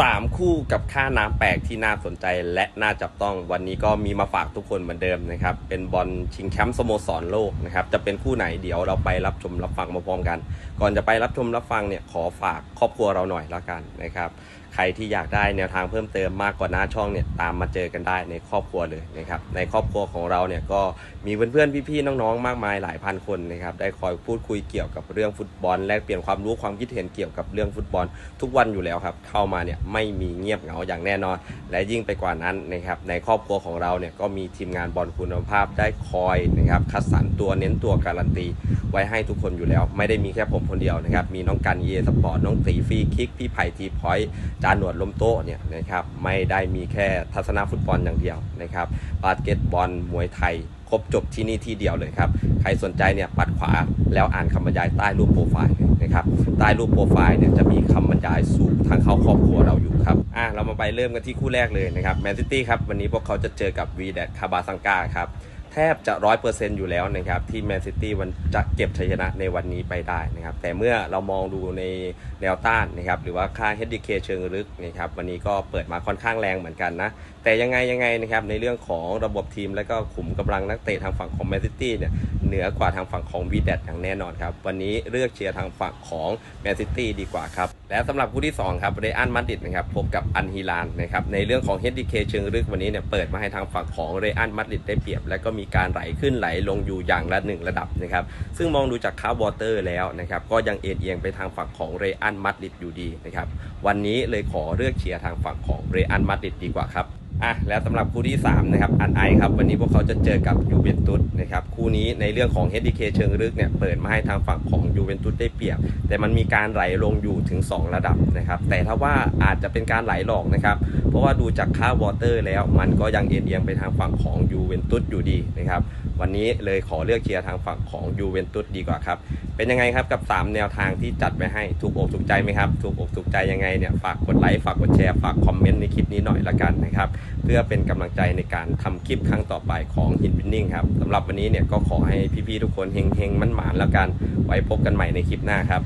สามคู่กับค่าน้ำแปลกที่น่าสนใจและน่าจับต้อง วันนี้ก็มีมาฝากทุกคนเหมือนเดิมนะครับ เป็นบอลชิงแชมป์สโมสรโลกนะครับ จะเป็นคู่ไหนเดี๋ยวเราไปรับชมรับฟังมาพร้อมกัน ก่อนจะไปรับชมรับฟังเนี่ยขอฝากครอบครัวเราหน่อยละกันนะครับ ใครที่อยากได้แนวทางเพิ่มเติมมากกว่าหน้าช่องเนี่ยตามมาเจอกันได้ในครอบครัวเลยนะครับ ในครอบครัวของเราเนี่ยก็มีเพื่อนๆพี่ๆน้องๆมากมายหลายพันคนนะครับได้คอยพูดคุยเกี่ยวกับเรื่องฟุตบอลแลกเปลี่ยนความรู้ความคิดเห็นเกี่ยวกับเรื่องฟุตบอล ทุกวันอยู่แล้วครับเข้ามาเนี่ยไม่มีเงียบเหงาอย่างแน่นอน และยิ่งไปกว่านั้นนะครับในครอบครัวของเราเนี่ยก็มีทีมงานบอลคุณภาพได้คอยนะครับคัดสรรตัวเน้นตัวการันตี ไว้ให้ทุกคนอยู่แล้ว ไม่ได้มีแค่ผมคนเดียวนะครับมีน้องกันเอสปอร์ตน้องตีฟีคิกพี่ไผ่ทีพอยจานหนวดลมโต๊ะเนี่ยนะครับไม่ได้มีแค่ทัศนฟุตบอลอย่างเดียวนะครับบาสเกตบอลมวยไทย ครบจบที่นี่ที่เดียวเลยครับ ใครสนใจเนี่ยปัดขวาแล้วอ่านคำบรรยายใต้รูปโปรไฟล์นะครับ ใต้รูปโปรไฟล์เนี่ยจะมีคำบรรยายสู่ทางเขาครอบครัวเราอยู่ครับ อะเรามาไปเริ่มกันที่คู่แรกเลยนะครับแมนซิตี้ครับ วันนี้พวกเขาจะเจอกับวีแดดคาบาซังกาครับ แทบจะร้อยเปอร์เซ็นต์อยู่แล้วนะครับที่แมนซิตี้มันจะเก็บชัยชนะในวันนี้ไปได้นะครับแต่เมื่อเรามองดูในแนวต้านนะครับหรือว่าค่า HDK เชิงลึกนะครับวันนี้ก็เปิดมาค่อนข้างแรงเหมือนกันนะแต่ยังไงยังไงนะครับในเรื่องของระบบทีมและก็ขุมกำลังนักเตะทางฝั่งของแมนซิตี้เนี่ยเหนือกว่าทางฝั่งของวีแดดอย่างแน่นอนครับวันนี้เลือกเชียร์ทางฝั่งของแมนซิตี้ดีกว่าครับ และสำหรับคู่ที่ 2 ครับเรอันมาดริดนะครับพบกับอันฮิลานนะครับในเรื่องของ HDK เชิงลึกวันนี้เนี่ยเปิดมาให้ทางฝั่งของเรอันมาดริดได้เปรียบ และก็มีการไหลขึ้นไหลลงอยู่อย่างละหนึ่งระดับนะครับซึ่งมองดูจากคาร์บอเตอร์แล้วนะครับก็ยังเอ็นเอียงไปทางฝั่งของเรอันมาดริดอยู่ดีนะครับวันนี้เลยขอเลือกเชียร์ทางฝั่งของเรอันมาดริดดีกว่าครับ อะแล้วสำหรับคู่ที่ 3 นะครับอันไอครับ วันนี้พวกเขาจะเจอกับยูเวนตุสนะครับคู่นี้ในเรื่องของ HDK เชิงลึกเนี่ยเปิดมาให้ทางฝั่งของยูเวนตุสได้เปรียบ แต่มันมีการไหลลงอยู่ถึง 2 ระดับนะครับแต่ถ้าว่าอาจจะเป็นการไหลหลอกนะครับเพราะว่าดูจากค่าวอเตอร์แล้วมันก็ยังเอเดียงไปทางฝั่งของยูเวนตุสอยู่ดีนะครับวันนี้เลยขอเลือกเชียร์ทางฝั่งของยูเวนตุสดีกว่าครับเป็นยังไงครับกับ 3 แนวทางที่จัดไปให้ถูกอกถูกใจไหมครับถูกอกถูกใจยังไงเนี่ยฝากกดไลค์ฝากกดแชร์ฝากคอมเมนต์ในคลิปนี้หน่อยละกันนะครับเพื่อเป็นกำลังใจในการทำคลิปครั้งต่อไปของหินวินนิ่งครับสำหรับวันนี้เนี่ยก็ขอให้พี่ๆทุกคนเฮงๆมันหมานแล้วกันไว้พบกันใหม่ในคลิปหน้าครับ